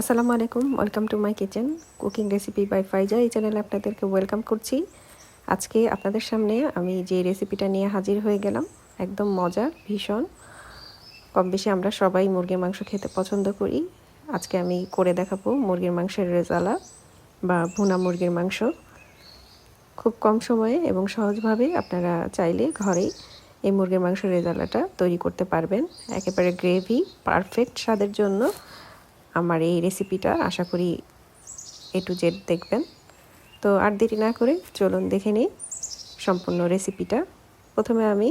আসসালামু আলাইকুম welcome to my kitchen cooking recipe by Faiza এই চ্যানেলে আপনাদেরকে ওয়েলকাম করছি। আজকে আপনাদের সামনে আমি যে রেসিপিটা নিয়ে হাজির হয়ে গেলাম, একদম মজা ভীষণ। কম বেশি আমরা সবাই মুরগির মাংস খেতে পছন্দ করি। আজকে আমি করে দেখাবো মুরগির মাংসের রেজালা বা ভুনা মুরগির মাংস। খুব কম সময়ে এবং সহজভাবে আপনারা চাইলে ঘরেই এই মুরগির মাংসের রেজালাটা তৈরি করতে পারবেন। একেবারে গ্রেভি পারফেক্ট স্বাদের জন্য। আমার এই রেসিপিটা আশা করি এ টু জেড দেখবেন। তো আর দেরি না করে চলুন দেখে নিই সম্পূর্ণ রেসিপিটা প্রথমে আমি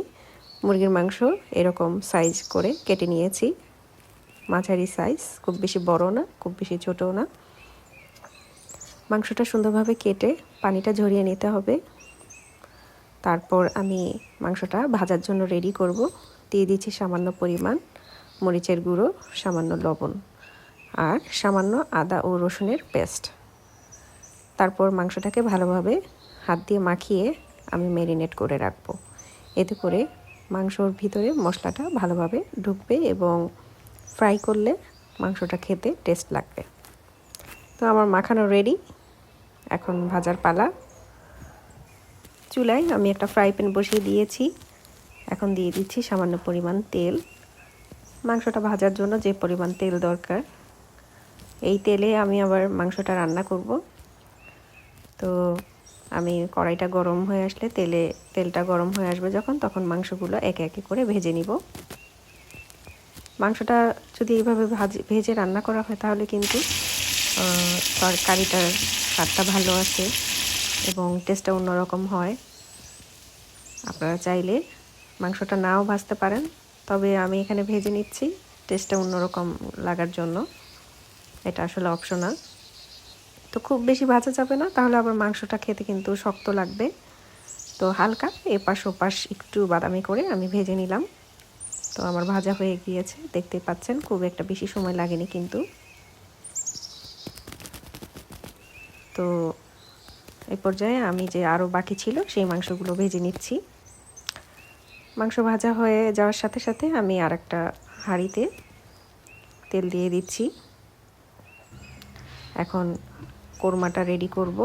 মুরগির মাংস এরকম সাইজ করে কেটে নিয়েছি। মাঝারি সাইজ খুব বেশি বড় না, খুব বেশি ছোটও না। মাংসটা সুন্দরভাবে কেটে পানিটা ঝরিয়ে নিতে হবে। তারপর আমি মাংসটা ভাজার জন্য রেডি করব। দিয়ে দিচ্ছি সামান্য পরিমাণ মরিচের গুঁড়ো, সামান্য লবণ। আর সামান্য আদা ও রসুনের পেস্ট। তারপর মাংসটাকে ভালোভাবে হাত দিয়ে মাখিয়ে আমি ম্যারিনেট করে রাখব। এতে করে মাংসর ভিতরে মশলাটা ভালোভাবে ঢুকবে এবং ফ্রাই করলে মাংসটা খেতে টেস্ট লাগবে। তো আমার মাখানো রেডি এখন ভাজার পালা। চুলায় আমি একটা ফ্রাই প্যান বসিয়ে দিয়েছি। এখন দিয়ে দিচ্ছি সামান্য পরিমাণ তেল। মাংসটা ভাজার জন্য যে পরিমাণ তেল দরকার এই তেলে আমি আবার মাংসটা রান্না করব। তো আমি কড়াইটা গরম হয়ে আসলে তেলে, তেলটা গরম হয়ে আসবে যখন, তখন মাংসগুলো একে একে করে ভেজে নিব। মাংসটা যদি এইভাবে ভাজি, ভেজে রান্না করা হয় তাহলে কিন্তু তরকারিটার স্বাদটা ভালো আছে এবং টেস্টটা অন্যরকম হয়। আপনারা চাইলে মাংসটা নাও ভাজতে পারেন, তবে আমি এখানে ভেজে নিচ্ছি টেস্টটা অন্যরকম লাগার জন্য। এটা আসলে অপশনাল তো খুব বেশি ভাজা যাবে না, তাহলে আবার মাংসটা খেতে কিন্তু শক্ত লাগবে। তো হালকা, এপাশ ওপাশ একটু বাদামি করে আমি ভেজে নিলাম। তো আমার ভাজা হয়ে গিয়েছে, দেখতে পাচ্ছেন, খুব একটা বেশি সময় লাগেনি কিন্তু। তো এই পর্যায়ে আমি যে আরও বাকি ছিল, সেই মাংসগুলো ভেজে নিচ্ছি। মাংস ভাজা হয়ে যাওয়ার সাথে সাথে আমি আর একটা হাঁড়িতে তেল দিয়ে দিচ্ছি। এখন কোরমাটা রেডি করব।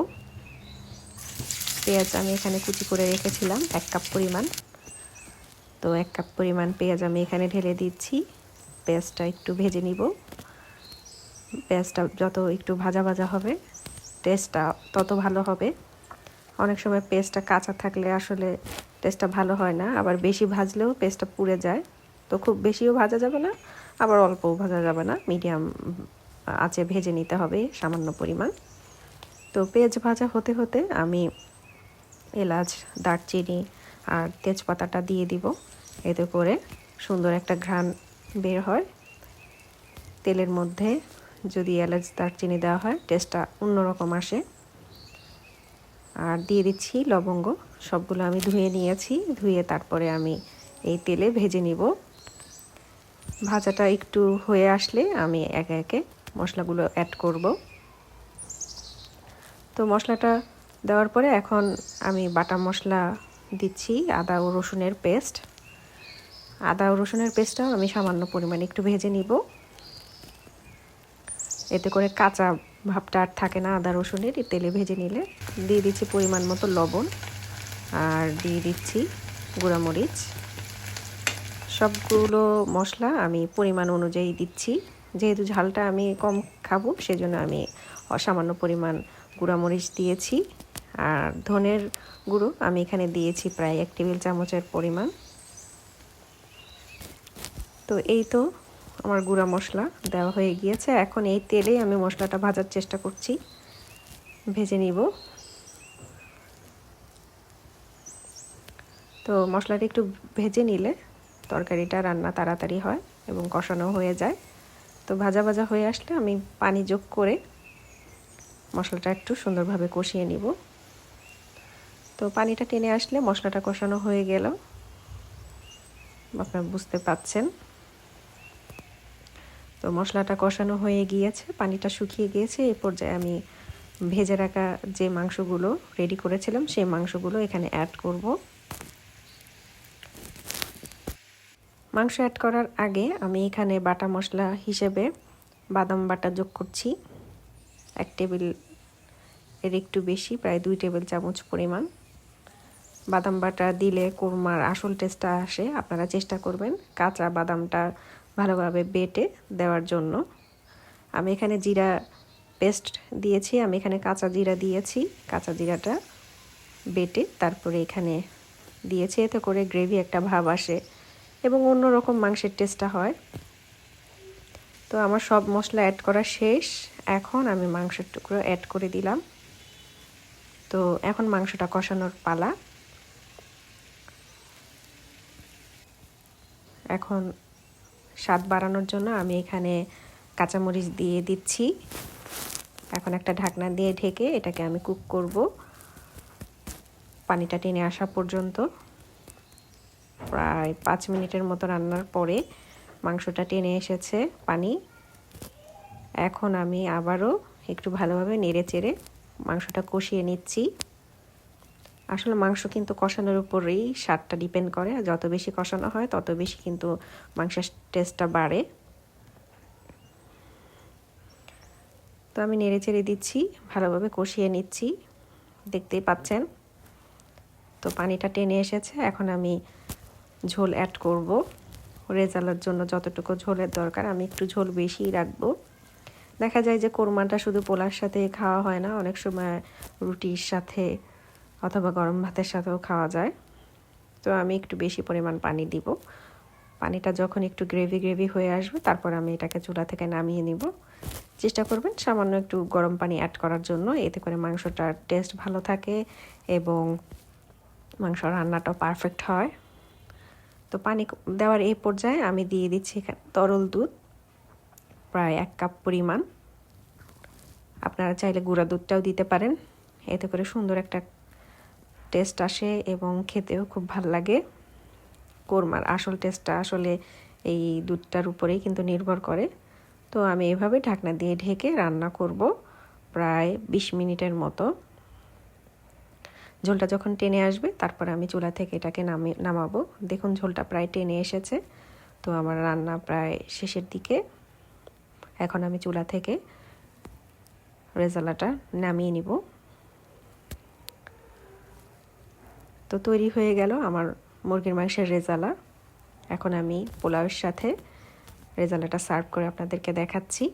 পেঁয়াজ আমি এখানে কুচি করে রেখেছিলাম, এক কাপ পরিমাণ। তো এক কাপ পরিমাণ পেঁয়াজ আমি এখানে ঢেলে দিচ্ছি। পেঁয়াজটা একটু ভেজে নিব। পেঁয়াজটা যত একটু ভাজা ভাজা হবে টেস্টটা তত ভালো হবে। অনেক সময় পেস্টটা কাঁচা থাকলে আসলে টেস্টটা ভালো হয় না, আবার বেশি ভাজলেও পেস্টটা পুড়ে যায়। তো খুব বেশিও ভাজা যাবে না, আবার অল্পও ভাজা যাবে না মিডিয়াম আঁচে ভেজে নিতে হবে সামান্য পরিমাণ। তো পেঁয়াজ ভাজা হতে হতে আমি এলাচ, দারচিনি আর তেজপাতাটা দিয়ে দিব। এতে করে সুন্দর একটা ঘ্রাণ বের হয়। তেলের মধ্যে যদি এলাচ, দারচিনি দেওয়া হয় টেস্টটা অন্যরকম আসে। আর দিয়ে দিচ্ছি লবঙ্গ। সবগুলো আমি ধুয়ে নিয়েছি। ধুয়ে তারপরে আমি এই তেলে ভেজে নিব। ভাজাটা একটু হয়ে আসলে আমি একে একে মশলাগুলো অ্যাড করব। তো মশলাটা দেওয়ার পরে এখন আমি বাটা মশলা দিচ্ছি, আদা ও রসুনের পেস্ট। আদা ও রসুনের পেস্টটাও আমি সামান্য পরিমাণে একটু ভেজে নিব। এতে করে কাঁচা ভাবটা আর থাকে না আদা রসুনের তেলে ভেজে নিলে। দিয়ে দিচ্ছি পরিমাণ মতো লবণ আর দিয়ে দিচ্ছি গুঁড়ামরিচ। সবগুলো মশলা আমি পরিমাণ অনুযায়ী দিচ্ছি। যেহেতু ঝালটা আমি কম খাব, সেজন্য আমি অসামান্য পরিমাণ গুঁড়ামরিচ দিয়েছি। আর ধনের গুঁড়ো আমি এখানে দিয়েছি প্রায় এক টেবিল চামচের পরিমাণ। তো এই তো আমার গুঁড়া মশলা দেওয়া হয়ে গিয়েছে। এখন এই তেলেই আমি মশলাটা ভাজার চেষ্টা করছি। ভেজে নিব। তো মশলাটা একটু ভেজে নিলে তরকারিটা রান্না তাড়াতাড়ি হয় এবং কষানো হয়ে যায়। তো ভাজা ভাজা হয়ে আসলে আমি পানি যোগ করে মশলাটা একটু সুন্দরভাবে কষিয়ে নিব। তো পানিটা টেনে আসলে মশলাটা কষানো হয়ে গেল। আপনারা বুঝতে পাচ্ছেন। তো মশলাটা কষানো হয়ে গিয়েছে, পানিটা শুকিয়ে গিয়েছে। এই পর্যায়ে আমি ভেজে রাখা যে মাংসগুলো রেডি করেছিলাম, সেই মাংসগুলো এখানে অ্যাড করব। মাংস অ্যাড করার আগে আমি এখানে বাটা মশলা হিসেবে বাদাম বাটা যোগ করছি। এক টেবিলের একটু বেশি, প্রায় দুই টেবিল চামচ পরিমাণ। বাদাম বাটা দিলে কোরমার আসল টেস্টটা আসে, আপনারা চেষ্টা করবেন কাঁচা বাদামটা ভালোভাবে বেটে দেওয়ার জন্য। আমি এখানে জিরা পেস্ট দিয়েছি, আমি এখানে কাঁচা জিরা দিয়েছি, কাঁচা জিরাটা বেটে তারপরে এখানে দিয়েছি, এতে করে গ্রেভি একটা ভাব আসে। এবং অন্যরকম মাংসের টেস্টটা হয়। তো আমার সব মশলা অ্যাড করা শেষ। এখন আমি মাংসের টুকরো অ্যাড করে দিলাম। তো এখন মাংসটা কষানোর পালা। এখন স্বাদ বাড়ানোর জন্য আমি এখানে কাঁচামরিচ দিয়ে দিচ্ছি। এখন একটা ঢাকনা দিয়ে ঢেকে এটাকে আমি কুক করব। পানিটা টেনে আসা পর্যন্ত। প্রায় পাঁচ মিনিটের মতো রান্নার পরে মাংসটা টেনে এসেছে পানি। এখন আমি আবারও একটু ভালোভাবে নেড়ে চেড়ে মাংসটা কষিয়ে নিচ্ছি। আসলে মাংস কিন্তু কষানোর উপরেই স্বাদটা ডিপেন্ড করে যত বেশি কষানো হয় তত বেশি কিন্তু মাংসের টেস্টটা বাড়ে। তো আমি নেড়ে চেড়ে দিচ্ছি, ভালোভাবে কষিয়ে নিচ্ছি। দেখতেই পাচ্ছেন? তো পানিটা টেনে এসেছে, এখন আমি ঝোল অ্যাড করব। রেজালার জন্য যতটুকু ঝোলের দরকার, আমি একটু ঝোল বেশি রাখব। দেখা যায় যে কোরমাটা শুধু পোলার সাথে খাওয়া হয় না, অনেক সময় রুটির সাথে অথবা গরম ভাতের সাথেও খাওয়া যায়। তো আমি একটু বেশি পরিমাণ পানি দিব। পানিটা যখন একটু গ্রেভি গ্রেভি হয়ে আসবে, তারপর আমি এটাকে চুলা থেকে নামিয়ে নিব। চেষ্টা করবেন সামান্য একটু গরম পানি অ্যাড করার জন্য, এতে করে মাংসটার টেস্ট ভালো থাকে এবং মাংস রান্নাটাও পারফেক্ট হয়। তো পানি দেওয়ার এই পর্যায়ে আমি দিয়ে দিচ্ছি তরল দুধ, প্রায় এক কাপ পরিমাণ। আপনারা চাইলে গুঁড়া দুধটাও দিতে পারেন। এতে করে সুন্দর একটা টেস্ট আসে এবং খেতেও খুব ভালো লাগে। কোরমার আসল টেস্টটা আসলে এই দুধটার উপরেই কিন্তু নির্ভর করে। তো আমি এভাবে ঢাকনা দিয়ে ঢেকে রান্না করব প্রায় বিশ মিনিটের মতো। ঝোলটা যখন টেনে আসবে, তারপরে আমি চুলা থেকে এটাকে নামে, নামাবো। দেখুন, ঝোলটা প্রায় টেনে এসেছে। তো আমার রান্না প্রায় শেষের দিকে। এখন আমি চুলা থেকে রেজালাটা নামিয়ে নিব। তো তৈরি হয়ে গেল আমার মুরগির মাংসের রেজালা। এখন আমি পোলাওয়ের সাথে রেজালাটা সার্ভ করে আপনাদেরকে দেখাচ্ছি।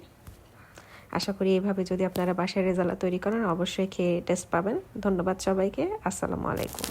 আশা করি এইভাবে যদি আপনারা বাসায় রেজালা তৈরি করেন, অবশ্যই খেয়ে টেস্ট পাবেন। ধন্যবাদ সবাইকে। আসসালামু আলাইকুম।